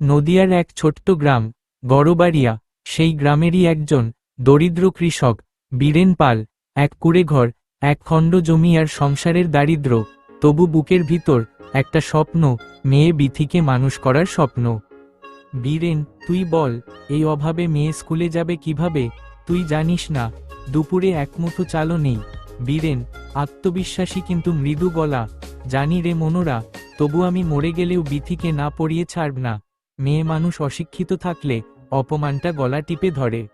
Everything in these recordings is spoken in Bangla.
নদিয়ার এক ছোট্ট গ্রাম, গড়বাড়িয়া, সেই গ্রামেরই একজন দরিদ্র কৃষক, বীরেন পাল, এক কুড়ে ঘর এক খণ্ড জমি আর সংসারের দারিদ্র, তবু বুকের ভিতর একটা স্বপ্ন, মেয়ে বিথিকে মানুষ করার স্বপ্ন। বীরেন, তুই বল, এই অভাবে মেয়ে স্কুলে যাবে কীভাবে? তুই জানিস না, দুপুরে একমুঠো চালও নেই। বীরেন, আত্মবিশ্বাসী কিন্তু মৃদু গলা, জানি রে মনোরা, তবু আমি মরে গেলেও বিথিকে না পড়িয়ে ছাড়ব না। মেয়ে মানুষ অশিক্ষিত থাকলে অপমানটা গলা টিপে ধরে।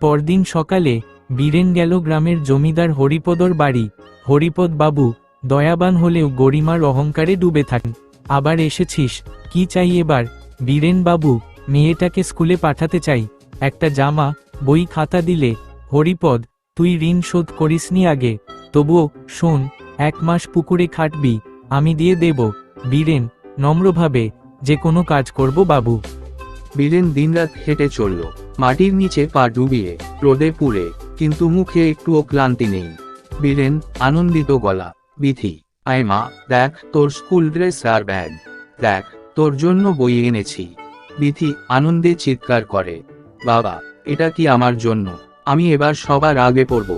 পরদিন সকালে বীরেন গেল গ্রামের জমিদার হরিপদর বাড়ি। হরিপদ বাবু দয়াবান হলেও গরিমার অহংকারে ডুবে থাকেন। আবার এসেছিস, কি চাই এবার? বীরেন বাবু, মেয়েটাকে স্কুলে পাঠাতে চাই। একটা জামা, বই, খাতা দিলে। হরিপদ, তুই ঋণ শোধ করিসনি আগে। তবুও শোন, এক মাস পুকুরে খাটবি, আমি দিয়ে দেব। বীরেন, নম্রভাবে যে কোনো কাজ করব, বাবু। বীরেন দিনরাত হেঁটে চলল। মাটির নিচে পা ডুবিয়ে, রোদে পুড়ে, কিন্তু মুখে একটুও ক্লান্তি নেই। বীরেন আনন্দিত গলা বিথি আয় মা, দেখ তোর স্কুল ড্রেস আর ব্যাগ, দেখ তোর জন্য বই এনেছি। বিথি আনন্দে চিৎকার করে, বাবা, এটা কি আমার জন্য? আমি এবার সবার আগে পড়ব।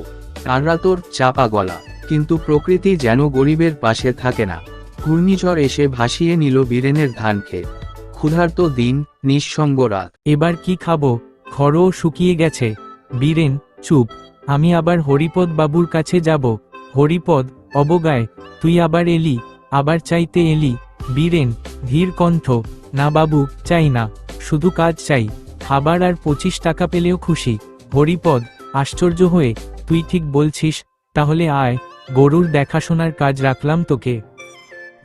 তাররা তোর চাপা গলা, কিন্তু প্রকৃতি যেন গরিবের পাশে থাকে না। ঘূর্ণিঝড় এসে ভাসিয়ে নিল বীরেনের ধান ক্ষেত। ক্ষুধার্ত দিন, নিঃসঙ্গ রাত। এবার কি খাব? খড়ও শুকিয়ে গেছে। বীরেন, চুপ। আমি আবার হরিপদ বাবুর কাছে যাব। হরিপদ, অবগায়, তুই আবার এলি, আবার চাইতে এলি। বীরেন, ধীর কণ্ঠ। না বাবু, চাই না। শুধু কাজ চাই। খাবার আর পঁচিশ টাকা পেলেও খুশি। হরিপদ, আশ্চর্য হয়ে, তুই ঠিক বলছিস। তাহলে আয়, গরুর দেখাশোনার কাজ রাখলাম তোকে।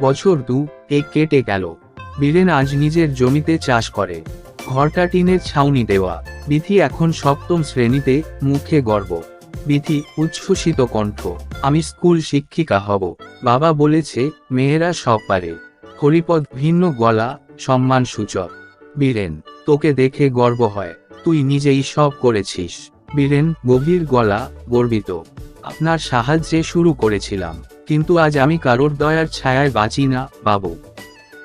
বছর দু এক কেটে গেল। বীরেন আজ নিজের জমিতে চাষ করে। ঘরটা টিনের ছাউনি দেওয়া। বিথি এখন সপ্তম শ্রেণীতে মুখে গর্ব। বিথি উচ্ছ্বসিত কণ্ঠ, আমি স্কুল শিক্ষিকা হব। বাবা বলেছে, মেয়েরা সব পারে। হরিপদ ভিন্ন গলা সম্মান সূচক বীরেন, তোকে দেখে গর্ব হয়। তুই নিজেই সব করেছিস। বীরেন গভীর গলা, গর্বিত। আপনার সাহায্যে শুরু করেছিলাম। কিন্তু আজ আমি কারোর দয়ার ছায়ায় বাঁচি না, বাবু।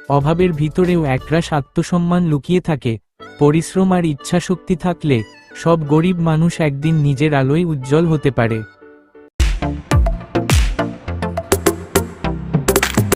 অভাবের ভিতরেও একরাশ আত্মসম্মান লুকিয়ে থাকে, পরিশ্রম আর ইচ্ছাশক্তি থাকলে সব গরিব মানুষ একদিন নিজের আলোয় উজ্জ্বল হতে পারে।